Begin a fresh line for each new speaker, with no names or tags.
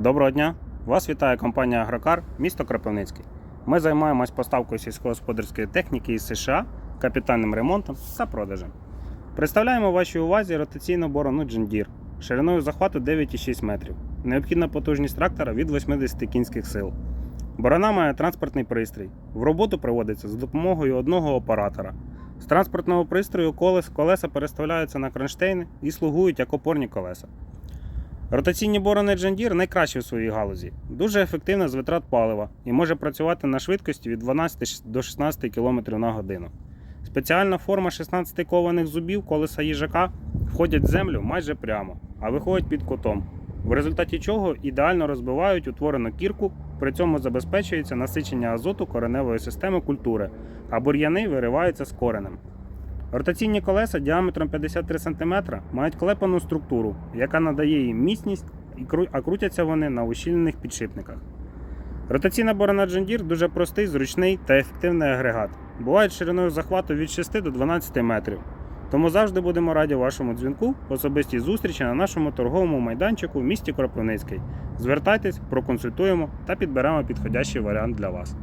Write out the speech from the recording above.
Доброго дня! Вас вітає компанія Агрокар, місто Кропивницький. Ми займаємось поставкою сільськогосподарської техніки із США, капітальним ремонтом та продажем. Представляємо вашій увазі ротаційну борону John Deere шириною захвату 9,6 метрів. Необхідна потужність трактора від 80 кінських сил. Борона має транспортний пристрій. В роботу проводиться за допомогою одного оператора. З транспортного пристрою колес, колеса переставляються на кронштейни і слугують як опорні колеса. Ротаційні борони John Deere найкращі в своїй галузі, дуже ефективна з витрат палива і може працювати на швидкості від 12 до 16 км на годину. Спеціальна форма 16 кованих зубів колеса їжака входять в землю майже прямо, а виходять під кутом, в результаті чого ідеально розбивають утворену кірку, при цьому забезпечується насичення азоту кореневої системи культури, а бур'яни вириваються з коренем. Ротаційні колеса діаметром 53 см мають клепану структуру, яка надає їм міцність, а крутяться вони на ущільнених підшипниках. Ротаційна борона Deere дуже простий, зручний та ефективний агрегат. Бувають шириною захвату від 6 до 12 метрів. Тому завжди будемо раді вашому дзвінку, особистій зустрічі на нашому торговому майданчику в місті Кропивницький. Звертайтесь, проконсультуємо та підберемо підходящий варіант для вас.